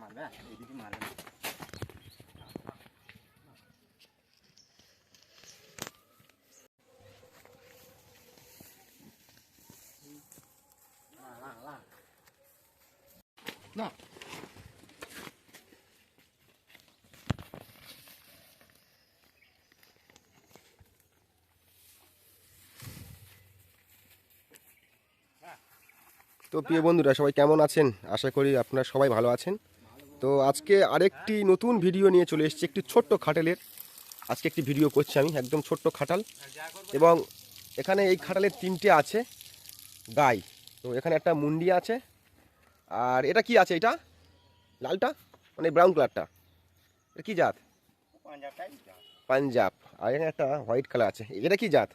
মারবে? এইদিকে মারবে। না তো প্রিয় বন্ধুরা সবাই কেমন আছেন আশা করি আপনারা সবাই ভালো আছেন তো আজকে আরেকটি নতুন ভিডিও নিয়ে চলে এসেছি, একটি ছোট্ট খাটালের। আজকে একটি ভিডিও করছি আমি, একদম ছোট্ট খাটাল। এবং এখানে এই খাটালের তিনটে আছে, গাই। তো এখানে একটা মুন্ডি আছে, আর এটা কি আছে এটা? লালটা? মানে ব্রাউন কালারটা এটা কি জাত? পাঞ্জাব। আর এখানে একটা হোয়াইট কালার আছে। এটা কি জাত?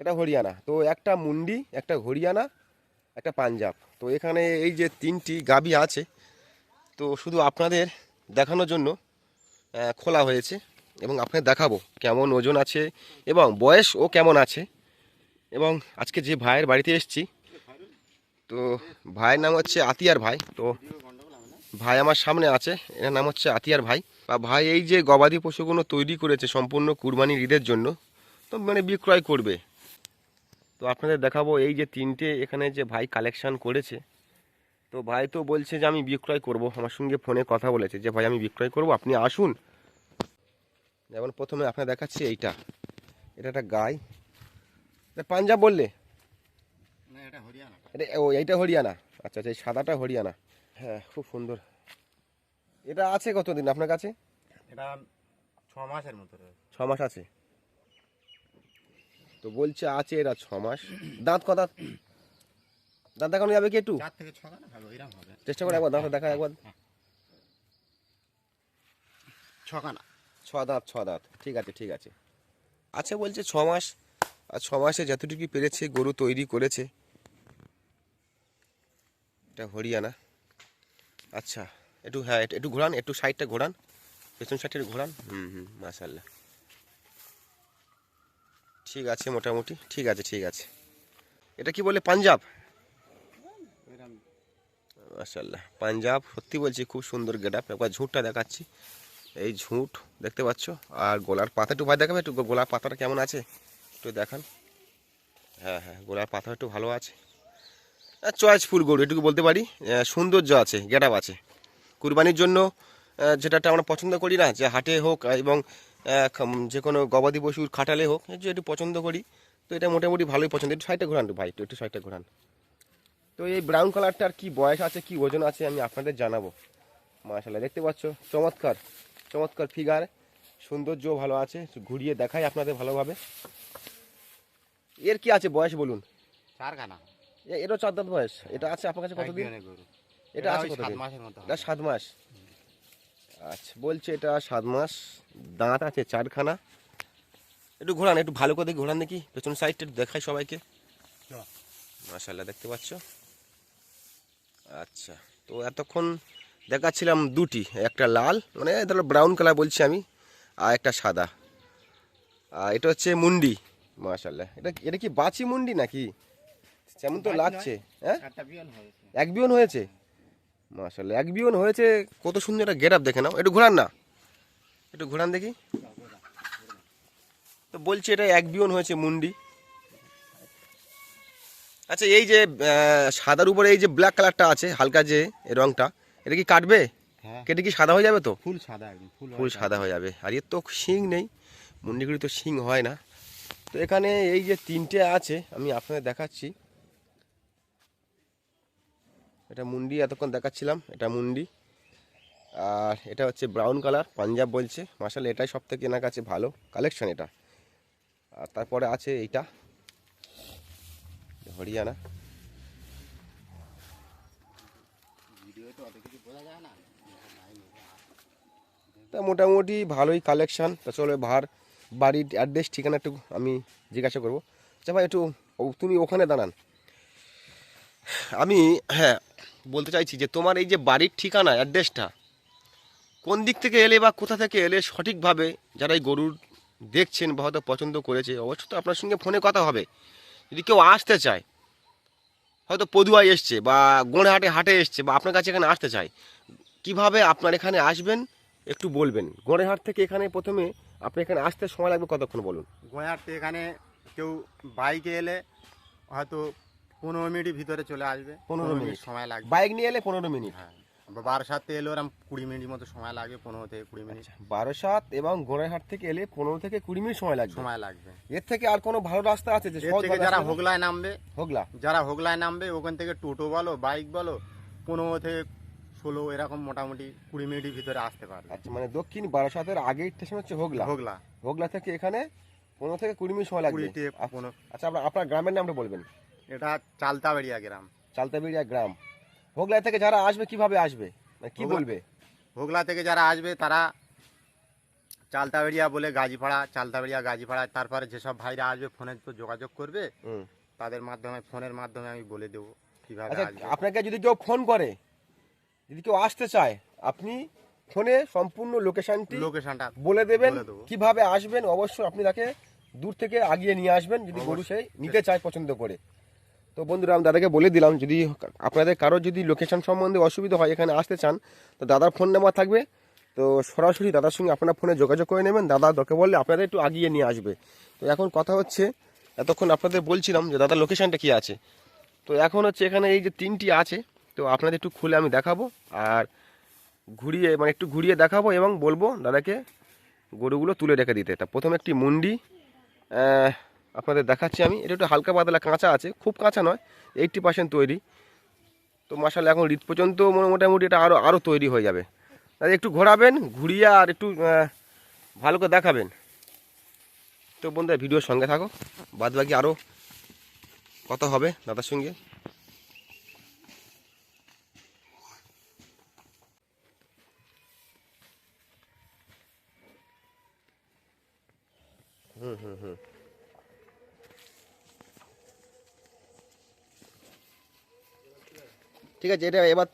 এটা হরিয়ানা। তো একটা মুন্ডি, একটা হরিয়ানা, একটা পাঞ্জাব। তো এখানে এই যে তিনটি গাবি আছে তো শুধু আপনাদের দেখানোর জন্য খোলা হয়েছে এবং আপনাদের দেখাবো কেমন ওজন আছে এবং বয়স ও কেমন আছে। এবং আজকে যে ভাইয়ের বাড়িতে এসেছি, তো ভাইয়ের নাম হচ্ছে আতিয়ার ভাই, তো ভাই আমার সামনে আছে এর নাম হচ্ছে আতিয়ার ভাই। বা ভাই এই যে গবাদি পশুগুলো তৈরি করেছে সম্পূর্ণ কুরবানির ঈদের জন্য, তো মানে বিক্রয় করবে। তো আপনাদের দেখাবো এই যে তিনটে এখানে যে ভাই কালেকশান করেছে তো ভাই তো বলছে যে আমি বিক্রয় করব। আমার সঙ্গে ফোনে কথা বলেছে যে ভাই আমি বিক্রয় করব আপনি আসুন। যেমন প্রথমে আপনার দেখাচ্ছি এইটা। এটা একটা গাই। এটা পাঞ্জাব বললে? এটা ও এইটা হরিয়ানা। আচ্ছা আচ্ছা এই সাদাটা হরিয়ানা। হ্যাঁ খুব সুন্দর। এটা আছে কতদিন আপনার কাছে? এটা ছ মাসের মতো ছ মাস আছে। তো বলছে আছে এরা ছ মাস। দাঁত কথা দাঁত দেখানো যাবে কি একটু? থেকে হবে। চেষ্টা করে একবার দাঁত দেখা একবার। ছ ছ দাঁত ছ দাঁত। ঠিক আছে ঠিক আছে। আচ্ছা বলছে ছ মাস আর ছ মাসে যতটুকু পেরেছে গরু তৈরি করেছে। এটা হরিয়ানা। আচ্ছা একটু হ্যাঁ একটু- ঘোরান একটু সাইডটা ঘোরান। পেছন সাইডটা একটু ঘোরান। হুম হুম মাশাল্লাহ ঠিক আছে মোটামুটি। ঠিক আছে ঠিক আছে। এটা কি বলে পাঞ্জাব? মাশাল্লাহ পাঞ্জাব, সত্যি বলছি, খুব সুন্দর গেট আপ একবার ঝুঁটটা দেখাচ্ছি। এই ঝুঁট, দেখতে পাচ্ছ? আর গোলার পাতা একটু ভাই দেখাবে? একটু গোলার পাতাটা কেমন আছে? একটু দেখান। হ্যাঁ হ্যাঁ গোলার পাতা একটু ভালো আছে। চয়েস ফুল গরু, এটুকু বলতে পারি। সৌন্দর্য আছে গেট আছে। কুরবানির জন্য যেটাটা আমরা পছন্দ করি না, যে হাটে হোক এবং যে কোনো গবাদি পশুর খাটালে হোক যে একটু পছন্দ করি। তো এটা মোটামুটি ভালোই পছন্দ। একটু সাইডটা ঘোরান ভাই, একটু একটু সাইডটা ঘোরান। তো এই ব্রাউন কালারটার কি বয়স আছে কি ওজন আছে আমি আপনাদের জানাব। মাশাল্লাহ দেখতে পাচ্ছ? চমৎকার চমৎকার ফিগার সৌন্দর্য ভালো আছে ঘুরিয়ে দেখাই আপনাদের ভালোভাবে। এর কি আছে বয়স বলুন? চার খানা এ- এরও চার দাঁত বয়স। এটা আছে আপনার কাছে কতদিন? এটা আছে কতদিন? মাসের মতো এটা সাত মাস। আচ্ছা বলছে এটা সাত মাস। দাঁত আছে চারখানা। একটু ঘোরান একটু ভালো করে দেখি ঘোরান দেখি। পেছন সাইডটা দেখাই সবাইকে। চ। মাশাল্লাহ দেখতে পাচ্ছ? আচ্ছা তো এতক্ষণ দেখাচ্ছিলাম দুটি একটা লাল মানে ধরো ব্রাউন কালার বলছি আমি আর একটা সাদা। আর এটা হচ্ছে মুন্ডি মাশাল্লাহ এটা এটা কি বাচি মুন্ডি নাকি? যেমন তো লাগছে হ্যাঁ? এক বিয়ন হয়েছে? মাশাল্লাহ এক বিয়ন হয়েছে কত সুন্দর একটা গেট আপ দেখে নাও। একটু ঘোরান না। একটু ঘোরান দেখি। তো বলছি এটা এক বিয়ন হয়েছে মুন্ডি। আচ্ছা এই যে সাদার উপরে এই যে ব্ল্যাক কালারটা আছে হালকা যে রংটা এটা কি কাটবে? হ্যাঁ। কেটে কি সাদা হয়ে যাবে তো? ফুল সাদা একদম ফুল ফুল সাদা হয়ে যাবে। আর এর তো শিং নেই মুন্ডিগুলি তো শিং হয় না। তো এখানে এই যে তিনটে আছে আমি আপনাদের দেখাচ্ছি। এটা মুন্ডি এতক্ষণ দেখাচ্ছিলাম এটা মুন্ডি। আর এটা হচ্ছে ব্রাউন কালার পাঞ্জাব বলছে। মাসাল এটাই সব থেকে এনার কাছে ভালো কালেকশন এটা। আর তারপরে আছে এইটা। যায় না তা মোটামুটি ভালোই কালেকশান তা চলো ভার বাড়ির অ্যাড্রেস ঠিকানা একটু আমি জিজ্ঞাসা করব। আচ্ছা ভাই একটু তুমি ওখানে দাঁড়ান। আমি হ্যাঁ বলতে চাইছি যে তোমার এই যে বাড়ির ঠিকানা অ্যাড্রেসটা কোন দিক থেকে এলে বা কোথা থেকে এলে সঠিকভাবে যারা এই গরুর দেখছেন বা হয়তো পছন্দ করেছে অবশ্য তো আপনার সঙ্গে ফোনে কথা হবে। যদি কেউ আসতে চায় হয়তো পদুয়ায় এসছে বা গোড়হাটে হাটে এসছে বা আপনার কাছে এখানে আসতে চায় কীভাবে আপনার এখানে আসবেন একটু বলবেন? গড়েহাট থেকে এখানে প্রথমে আপনি এখানে আসতে সময় লাগবে কতক্ষণ বলুন? গোয়াতে এখানে কেউ বাইকে এলে হয়তো পনেরো মিনিটের ভিতরে চলে আসবে। 15 মিনিট। সময় লাগবে। বাইক নিয়ে এলে পনেরো মিনিট। হ্যাঁ। বারাসাতে এলে ওরকম কুড়ি মিনিট মতো সময় লাগে পনেরো থেকে কুড়ি মিনিট। বারোসাত এবং গোড়াহাট থেকে এলে পনেরো থেকে কুড়ি মিনিট সময় লাগবে? সময় লাগবে। এর থেকে আর কোনো ভালো রাস্তা আছে যে থেকে যারা? হোগলায় নামবে হোগলা? যারা হোগলায় নামবে ওখান থেকে টোটো বলো বাইক বলো পনেরো থেকে ষোলো এরকম মোটামুটি কুড়ি মিনিটের ভিতরে আসতে পারবে। আচ্ছা মানে দক্ষিণ বারাসাতের আগের স্টেশন হচ্ছে হোগলা? হোগলা। হোগলা থেকে এখানে পনেরো থেকে কুড়ি মিনিট সময় লাগবে? কুড়ি থেকে আচ্ছা, আচ্ছা আপনার আপনার গ্রামের নামটা বলবেন। এটা চালতাবাড়িয়া গ্রাম। চালতাবিড়িয়া গ্রাম। হোগলা থেকে যারা আসবে কীভাবে আসবে? মানে কি বলবে? হোগলা থেকে যারা আসবে তারা চালতাবেড়িয়া বলে গাজীপাড়া চালতাবেড়িয়া গাজীপাড়া তারপরে যেসব ভাইরা আসবে ফোনে তো যোগাযোগ করবে। হুম। তাদের মাধ্যমে ফোনের মাধ্যমে আমি বলে দেবো কীভাবে আচ্ছা আপনাকে যদি কেউ ফোন করে যদি কেউ আসতে চায় আপনি ফোনে সম্পূর্ণ লোকেশনটি লোকেশনটা বলে দেবেন। কীভাবে আসবেন। অবশ্যই আপনি তাকে দূর থেকে আগিয়ে নিয়ে আসবেন যদি গরু সেই নিতে চায় পছন্দ করে। তো বন্ধুরা, আমি দাদাকে বলে দিলাম, যদি আপনাদের কারোর যদি লোকেশন সম্বন্ধে অসুবিধা হয়, এখানে আসতে চান, তো দাদার ফোন নাম্বার থাকবে। তো সরাসরি দাদার সঙ্গে আপনার ফোনে যোগাযোগ করে নেবেন। দাদা দরকার বললে আপনাদের একটু আগিয়ে নিয়ে আসবে। তো এখন কথা হচ্ছে, এতক্ষণ আপনাদের বলছিলাম যে দাদার লোকেশানটা কী আছে। তো এখন হচ্ছে এখানে এই যে তিনটি আছে, তো আপনাদের একটু খুলে আমি দেখাবো আর ঘুরিয়ে মানে একটু ঘুরিয়ে দেখাবো এবং বলব দাদাকে গরুগুলো তুলে রেখে দিতে। তা প্রথমে একটি মুন্ডি আপনাদের দেখাচ্ছি আমি। এটা একটু হালকা পাতলা কাঁচা আছে, খুব কাঁচা নয় এইটটি পার্সেন্ট তৈরি। তো মশালা এখন রিত পর্যন্ত মোটামুটি এটা আরও আরও তৈরি হয়ে যাবে। দাদা একটু ঘোরাবেন, ঘুরিয়ে আর একটু ভালো করে দেখাবেন। তো বন্ধুরা, ভিডিওর সঙ্গে থাকো বাদ বাকি আরও কথা হবে দাদার সঙ্গে। ঠিক আছে, এটা এবার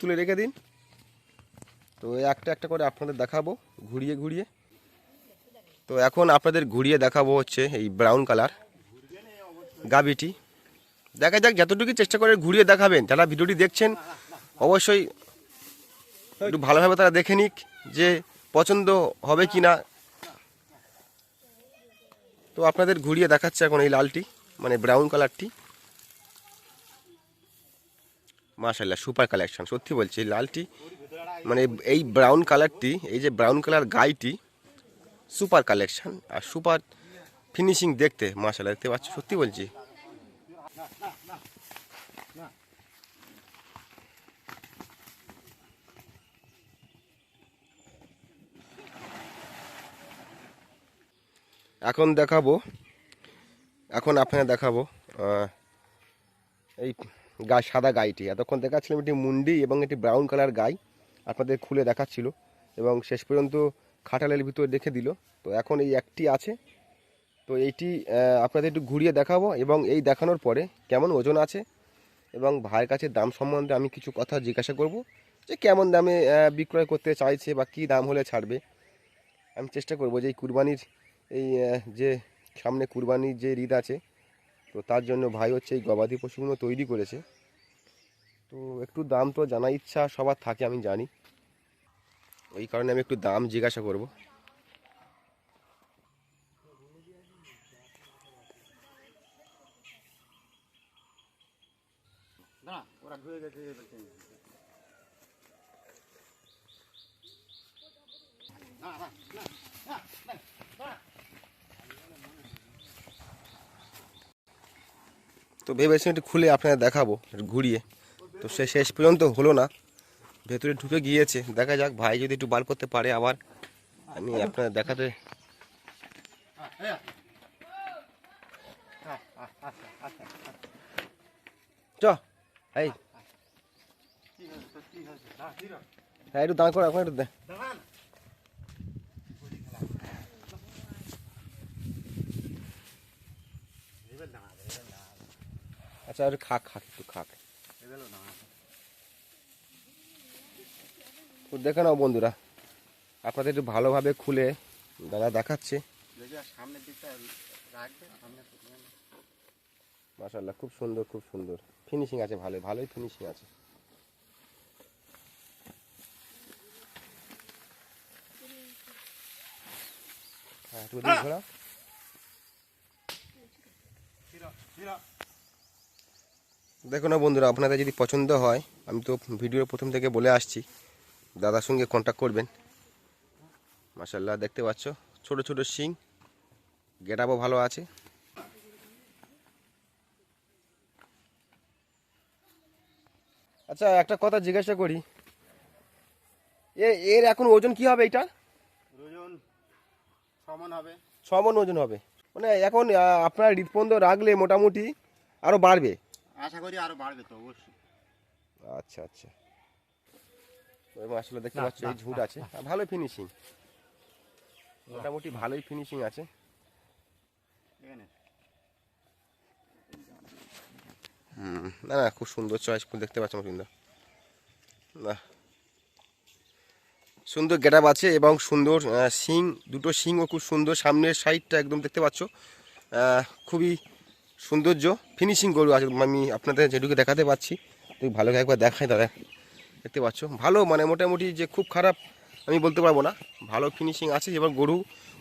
তুলে রেখে দিন। তো একটা একটা করে আপনাদের দেখাবো, ঘুরিয়ে ঘুরিয়ে। তো এখন আপনাদের ঘুরিয়ে দেখাবো হচ্ছে এই ব্রাউন কালার গাবিটি দেখা যাক, যতটুকু চেষ্টা করে ঘুরিয়ে দেখাবেন, যারা ভিডিওটি দেখছেন, অবশ্যই একটু ভালোভাবে তারা দেখে নিক যে পছন্দ হবে কি না তো আপনাদের ঘুরিয়ে দেখাচ্ছে এখন এই লালটি মানে ব্রাউন কালারটি মাশাল্লাহ সুপার কালেকশন। সত্যি বলছি, লালটি মানে এই ব্রাউন কালারটি এই যে ব্রাউন কালার গাইটি, সুপার কালেকশন। আর সুপার ফিনিশিং দেখতে মাশাল্লাহ দেখতে পাচ্ছ? সত্যি বলছি। এখন দেখাবো, এখন আপনাকে দেখাবো এই গা সাদা গাইটি এতক্ষণ দেখাচ্ছিলাম এটি মুন্ডি এবং একটি ব্রাউন কালার গাই আপনাদের খুলে দেখাচ্ছিল এবং শেষ পর্যন্ত খাটালের ভিতরে রেখে দিল। তো এখন এই একটি আছে। তো এইটি আপনাদের একটু ঘুরিয়ে দেখাবো এবং এই দেখানোর পরে কেমন ওজন আছে এবং ভাইয়ের কাছে দাম সম্বন্ধে আমি কিছু কথা জিজ্ঞাসা করব যে কেমন দামে বিক্রয় করতে চাইছে বা কী দাম হলে ছাড়বে। আমি চেষ্টা করব যে এই কুরবানির এই যে সামনে কুরবানির যে ঈদ আছে, তো তার জন্য ভাই হচ্ছে এই গবাদি পশুগুলো তৈরি করেছে। তো একটু দাম তো জানা ইচ্ছা সবার থাকে আমি জানি। ওই কারণে আমি একটু দাম জিজ্ঞাসা করব। তো ভেবেছি একটু খুলে আপনাদের দেখাবো ঘুরিয়ে। তো সে শেষ পর্যন্ত হলো না। ভেতরে ঢুকে গিয়েছে। দেখা যাক, ভাই যদি একটু বার করতে পারে আবার। আমি আপনাদের দেখাতে এই। হ্যাঁ একটু দাঁড় করে একটু আচ্ছা একটু খাক খাক, একটু খাক। তো দেখে নাও বন্ধুরা, আপনাদের একটু ভালোভাবে খুলে দাদা দেখাচ্ছে। মাসাল্লাহ খুব সুন্দর খুব সুন্দর। ফিনিশিং আছে, ভালো, ভালোই ফিনিশিং আছে। হ্যাঁ দেখো না বন্ধুরা, আপনাদের যদি পছন্দ হয়, আমি তো ভিডিওর প্রথম থেকে বলে আসছি। দাদার সঙ্গে কন্ট্যাক্ট করবেন। মাসাল্লাহ দেখতে পাচ্ছ ছোট ছোট শিং গেটাবও ভালো আছে। আচ্ছা একটা কথা জিজ্ঞাসা করি। এর এখন ওজন কি হবে এটা ওজন সমান হবে। ওজন হবে। মানে এখন আপনার হৃদপন্দ রাখলে মোটামুটি আরও বাড়বে। আশা করি আরও বাড়বে তো অবশ্যই। আচ্ছা আচ্ছা। এবং আসলে দেখতে পাচ্ছ এই ঝুট আছে। আর ভালো ফিনিশিং মোটামুটি ভালোই ফিনিশিং আছে। হুম না না খুব সুন্দর চয়েস ফুল দেখতে পাচ্ছ সুন্দর না সুন্দর গেটাপ আছে এবং সুন্দর শিং দুটো শিংও খুব সুন্দর সামনের সাইডটা একদম দেখতে পাচ্ছ। খুবই সৌন্দর্য। ফিনিশিং গরু আছে আমি আপনাদের যেটুকু দেখাতে পাচ্ছি। তুই ভালো করে একবার দেখাই দাদা। দেখতে পাচ্ছ। ভালো মানে মোটামুটি যে খুব খারাপ আমি বলতে পারব না। ভালো ফিনিশিং আছে, এবার গরু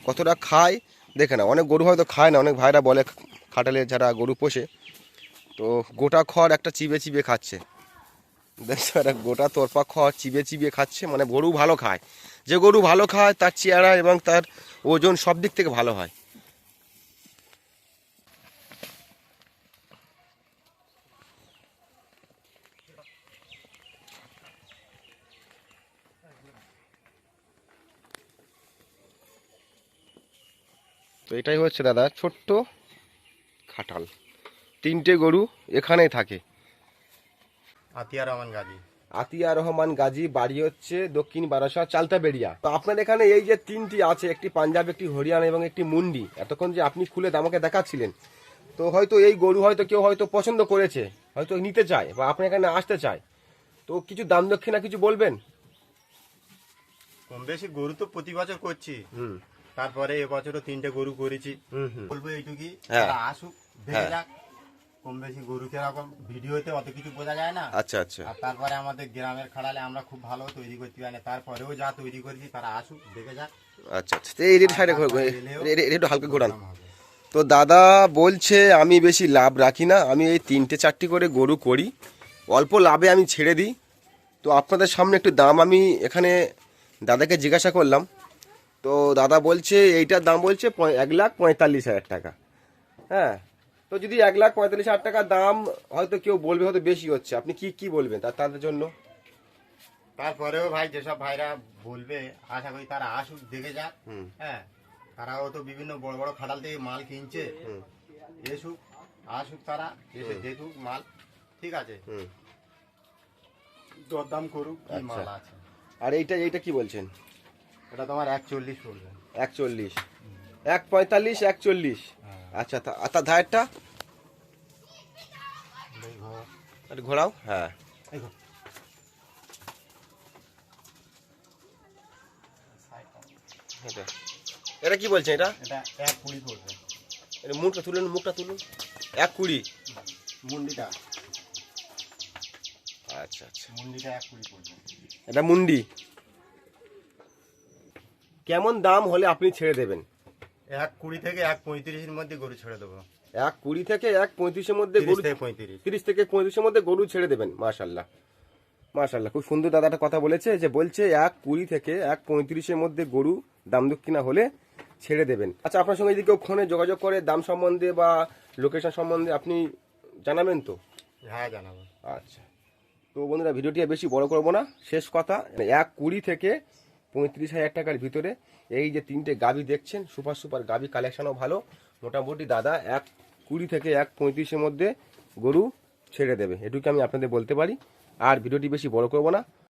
কতটা খায় দেখে না অনেক গরু হয়তো খায় না, অনেক ভাইরা বলে খাটালে যারা গরু পোষে। তো গোটা খড় একটা চিবে চিবে খাচ্ছে। দেখছ, একটা গোটা তোরপা খড় চিবে চিবিয়ে খাচ্ছে মানে গরু ভালো খায়। যে গরু ভালো খায়, তার চেহারা এবং তার ওজন সব দিক থেকে ভালো হয়। তো এটাই হচ্ছে দাদা ছোট্ট খাটাল। তিনটে গরু এখানেই থাকে। আতিয়া রহমান গাজী। আতিয়া রহমান গাজী বাড়ি হচ্ছে দক্ষিণ বারাসা চালতা বেরিয়া তো আপনার এখানে এই যে তিনটি আছে একটি পাঞ্জাব একটি হরিয়ানা এবং একটি মুন্ডি এতক্ষণ যে আপনি খুলে আমাকে দেখাচ্ছিলেন তো হয়তো এই গরু হয়তো কেউ হয়তো পছন্দ করেছে হয়তো নিতে চায় বা আপনার এখানে আসতে চায়। তো কিছু দাম দক্ষিণা কিছু বলবেন? কম বেশি গরু তো প্রতি বছর করছি। হুম। তারপরে এবছরও তিনটে গরু করেছি। বলব এইটুকি হ্যাঁ। আসুক দেখে হ্যাঁ। যাক কম বেশি গরু কীরকম ভিডিওতে অত কিছু বোঝা যায় না। আচ্ছা আচ্ছা। আর তারপরে আমাদের গ্রামের খাড়ালে আমরা খুব ভালো তৈরি করতে পারি। না তারপরেও যা তৈরি করেছি তারা আসুক দেখে যাক। আচ্ছা আচ্ছা। এই সাইডে একটু হালকা ঘোরান। তো দাদা বলছে আমি বেশি লাভ রাখি না। আমি এই তিনটে চারটি করে গরু করি। অল্প লাভে আমি ছেড়ে দিই। তো আপনাদের সামনে একটু দাম আমি এখানে দাদাকে জিজ্ঞাসা করলাম। তো দাদা বলছে এইটার দাম বলছে এক লাখ পঁয়তাল্লিশ হাজার টাকা। হ্যাঁ? তো যদি এক লাখ পঁয়তাল্লিশ হাজার টাকা দাম হয়তো কেউ বলবে হয়তো বেশি হচ্ছে। আপনি কি কি বলবেন তার তাদের জন্য? তারপরেও ভাই যেসব ভাইরা বলবে আশা করি তারা আসুক দেখে যাক। হ্যাঁ? তারাও তো বিভিন্ন বড় বড় খাটাল থেকে মাল কিনছে। হুম। এসুক আসুক তারা এসে দেখুক মাল। ঠিক আছে? হুম। দরদাম করুক আচ্ছা। মাল আছে। আর এইটা এইটা কি বলছেন? এটা তোমার একচল্লিশ পড়বে। একচল্লিশ। এক পঁয়তাল্লিশ একচল্লিশ। হ্যাঁ। আচ্ছা আর তার ধারেরটা? ঘোরাও? হ্যাঁ। দেখো এটা কি বলছেন এটা? এটা এক কুড়ি পড়বে। এটা মুখটা তুলুন মুখটা তুলুন। এক কুড়ি? মুন্ডিটা। আচ্ছা আচ্ছা। মুন্ডিটা এক কুড়ি পড়বে। এটা মুন্ডি? কেমন দাম হলে আপনি ছেড়ে দেবেন? এক কুড়ি থেকে এক পঁয়ত্রিশের মধ্যে গরু ছেড়ে দেবো। এক কুড়ি থেকে এক পঁয়ত্রিশের মধ্যে তিরিশ গরু থেকে তিরিশ থেকে পঁয়ত্রিশের মধ্যে গরু ছেড়ে দেবেন মাশাল্লাহ মাশাল্লাহ খুব সুন্দর দাদা একটা কথা বলেছে যে বলছে এক কুড়ি থেকে এক পঁয়ত্রিশের মধ্যে গরু দাম দক্ষিণা হলে ছেড়ে দেবেন। আচ্ছা আপনার সঙ্গে যদি কেউ ফোনে যোগাযোগ করে দাম সম্বন্ধে বা লোকেশন সম্বন্ধে আপনি জানাবেন তো? হ্যাঁ জানাব। আচ্ছা। তো বন্ধুরা ভিডিওটি বেশি বড় করব না শেষ কথা এক কুড়ি থেকে পঁয়ত্রিশ হাজার টাকার ভিতরে এই যে তিনটে গাবি দেখছেন, সুপার সুপার গাবি কালেকশনও ভালো। মোটামুটি দাদা এক কুড়ি থেকে এক পঁয়ত্রিশের মধ্যে গরু ছেড়ে দেবে, এটুকু আমি আপনাদের বলতে পারি। আর ভিডিওটি বেশি বড় করব না।